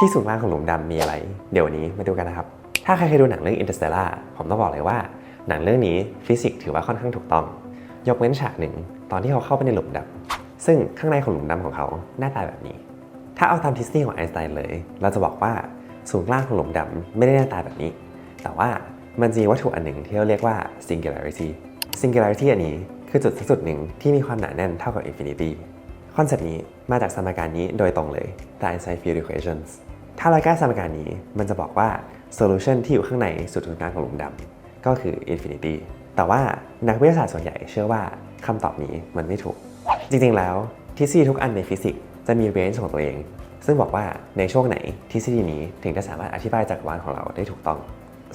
ที่ศูนย์กลางของหลุมดำมีอะไร เดี๋ยววันนี้มาดูกันนะครับ ถ้าใครเคยดูหนังเรื่อง Interstellar ผมต้องบอกเลยว่า หนังเรื่องนี้ฟิสิกส์ถือว่าค่อนข้างถูกต้อง ยกเว้นฉากหนึ่งตอนที่เขาเข้าไปในหลุมดำซึ่งข้างในของหลุมดำของเขาหน้าตาแบบนี้ ถ้าเอาตามทฤษฎีของไอน์สไตน์เลย เราจะบอกว่าศูนย์กลางของหลุมดำไม่ได้หน้าตาแบบนี้ แต่ว่ามันจะมีวัตถุอันหนึ่งที่เราเรียกว่า singularity singularity อันนี้คือจุดสักจุดหนึ่งที่มีความหนาแน่นเท่ากับ infinity คอนเซปต์นี้มาจากสมการนี้โดยตรงเลย the Einstein field equations ถ้าเราแก้สมการนี้ มันจะบอกว่า solution ที่อยู่ข้างในสุดศูนย์กลางของหลุมดำก็คือ infinity แต่ว่านักวิทยาศาสตร์ส่วนใหญ่เชื่อว่าคำตอบนี้มันไม่ถูก จริงๆแล้วทฤษฎีทุกอันในฟิสิกส์จะมี range ของตัวเอง ซึ่งบอกว่าในช่วงไหนทฤษฎีนี้ถึงจะสามารถอธิบายจักรวาลของเราได้ถูกต้อง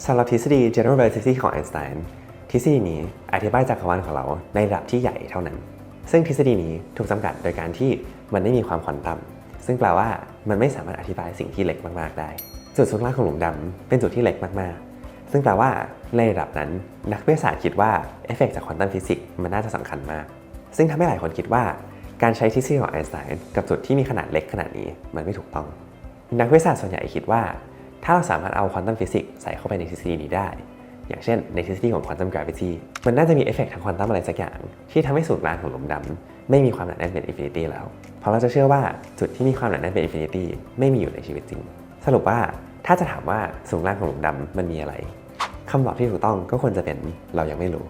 สำหรับทฤษฎี general relativity ของไอน์สไตน์ทฤษฎีนี้อธิบายจักรวาลของเราในระดับที่ใหญ่เท่านั้น ซึ่งทฤษฎีนี้ถูกจำกัดโดยการที่มันไม่มีความควอนตัม ซึ่งแปลว่ามันไม่สามารถอธิบายสิ่งที่เล็กมากๆได้ จุดศูนย์กลางของหลุมดำเป็นจุดที่เล็กมากๆ ซึ่งแปลว่าในระดับนั้นนักวิทยาศาสตร์คิดว่าเอฟเฟกต์จากควอนตัมฟิสิกส์มันน่าจะสำคัญมาก ซึ่งทำให้หลายคนคิดว่าการใช้ทฤษฎีของไอน์สไตน์กับจุดที่มีขนาดเล็กขนาดนี้มันไม่ถูกต้อง นักวิทยาศาสตร์ส่วนใหญ่คิดว่า ถ้าเราสามารถเอาควอนตัมฟิสิกส์ใส่เข้าไปในทฤษฎีนี้ได้ อย่างเช่นในทฤษฎีของควอนตัมกราวิตี้มันน่าจะมีเอฟเฟกต์ทางควอนตัมอะไรสักอย่าง ที่ทำให้ศูนย์กลางของหลุมดำไม่มีความหนาแน่นเป็นอินฟินิตี้แล้วเพราะเราจะเชื่อว่าจุดที่มีความหนาแน่นเป็นอินฟินิตี้ไม่มีอยู่ในชีวิตจริง สรุปว่าถ้าจะถามว่าศูนย์กลางของหลุมดำมันมีอะไรคำตอบที่ถูกต้องก็ควรจะเป็นเรายังไม่รู้